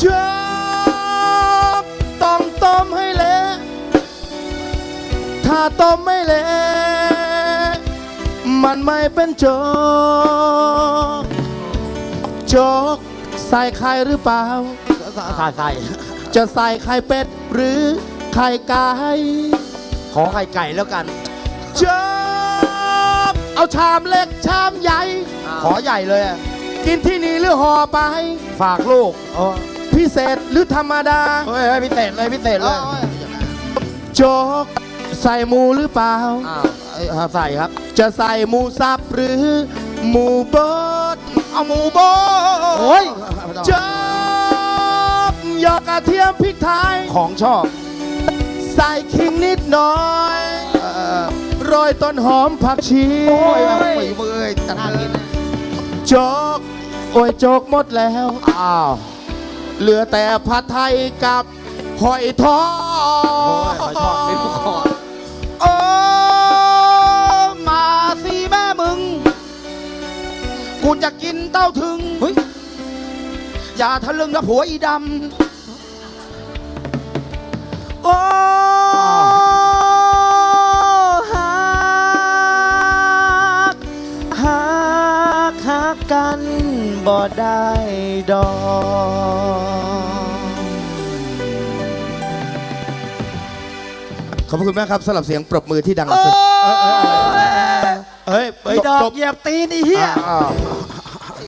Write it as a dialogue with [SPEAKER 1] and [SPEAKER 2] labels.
[SPEAKER 1] ชอบต้องต้มให้เละถ้าต้มไม่เละมันไม่เป็นโจ๊กโจ๊กใส่ไข่หรือเปล่า
[SPEAKER 2] ใส่ใส่
[SPEAKER 1] จะใส่ไข่เป็ดหรือไข่ไก่
[SPEAKER 2] ขอไข่ไก่แล้วกัน
[SPEAKER 1] ชอบ เอาชามเล็กชามใหญ่
[SPEAKER 2] ขอใหญ่เลยอะ
[SPEAKER 1] กินที่นี่หรือห่อไป
[SPEAKER 2] ฝากลูกโอ้
[SPEAKER 1] พิเศษหรือธรรมดา
[SPEAKER 2] เฮ้ยเฮ้ยพิเศษเลยพิเศษเลย
[SPEAKER 1] โจ๊กใส่หมูหรือเปล่า
[SPEAKER 2] อ้าวเอ้ยเอาใส่ครับ
[SPEAKER 1] จะใส่หมูสับหรือหมูบด
[SPEAKER 2] เอาหมูโบะ
[SPEAKER 1] โอ้ยชอบหยอกกระเทียมพริกไทย
[SPEAKER 2] ของชอบ
[SPEAKER 1] ใส่ขิงนิดหน่อย
[SPEAKER 2] เอ อ
[SPEAKER 1] ยต้นหอมผักชี
[SPEAKER 2] โอ้ยแบบมือมือเอ้ยจัดเลย
[SPEAKER 1] จกโอ้ยจกหมดแล้ว
[SPEAKER 2] อ้าว
[SPEAKER 1] เหลือแต่ผัดไทยกับหอยทอ
[SPEAKER 2] โอ้ย
[SPEAKER 1] ด
[SPEAKER 2] ขอชอบเป็นผู้คอโอ้มาสิแม่มึง กูจะกินเต้าถึง อย่าทะลึงนะผัวอีด
[SPEAKER 1] โอ้ กฮักกันบ่ได้ดอกขอบคุณมากครับสำหรับเสียงปรบมือที่ดังำ
[SPEAKER 2] โอ้
[SPEAKER 1] สุด
[SPEAKER 2] ย
[SPEAKER 1] เฮ้ยเฮ้ย
[SPEAKER 2] ไอ้ดอก
[SPEAKER 1] จบ
[SPEAKER 2] เหยียบตีนไอ้เหี้ย
[SPEAKER 1] อ้าว